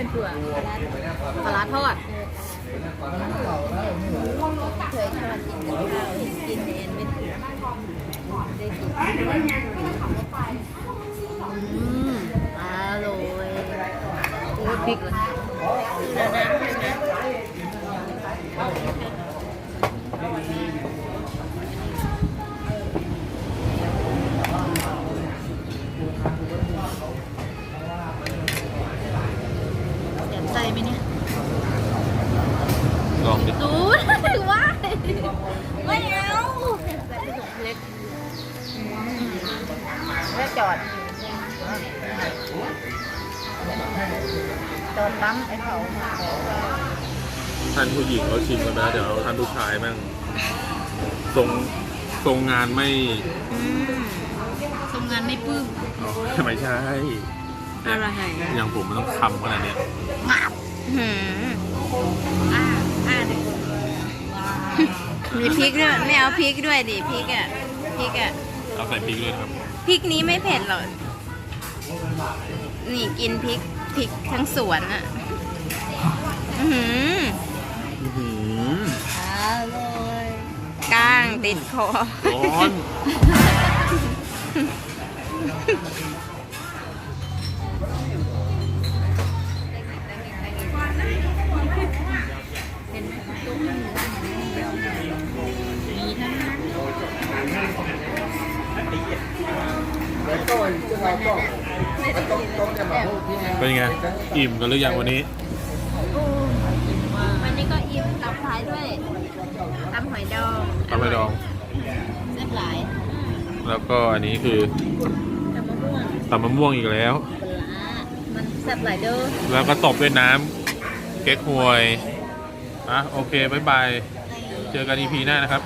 เป็นเผือกปลาร้าทอดเคยชวนกินกับข้ากินเองไม่ได้กินอืมอร่อยโอ้พริกเลยนะนะ ลองดิดูว่าไม่เอาเล็กแล้วจอดจอดปั๊มไอ้เขาท่านผู้หญิงเขาชิมกันไปแล้วเดี๋ยวเอาท่านผู้ชายมั่งทรงทรงงานไม่อืมทำงานไม่ปลื้มอ๋อไม่ใช่อะไรอย่างผมมันต้องคำขนาดเนี้ยงับหืมอ่าอ่าเด็ก มีพริกด้วยไม่เอาพริกด้วยดิพริกอะพริกอะเอาใส่พริกเลยนะครับพริกนี้ไม่เผ็ดหรอกนี่กินพริกพริกทั้งสวนอะอือหืออื้อหืออร่อยก้างติดคอร้อน เป็นไง อิ่มกันหรือยังวันนี้ วันนี้ก็อิ่มตำท้ายด้วยตำหอยดองตำหอยดองเส้นหลาย แล้วก็อันนี้คือตำมะม่วงตำมะม่วงอีกแล้วปลาร้ามันแซ่บหลายเด้อ แล้วก็ตบด้วยน้ำเก๊กฮวย อะโอเค บ๊ายบาย เจอกัน EP หน้านะครับ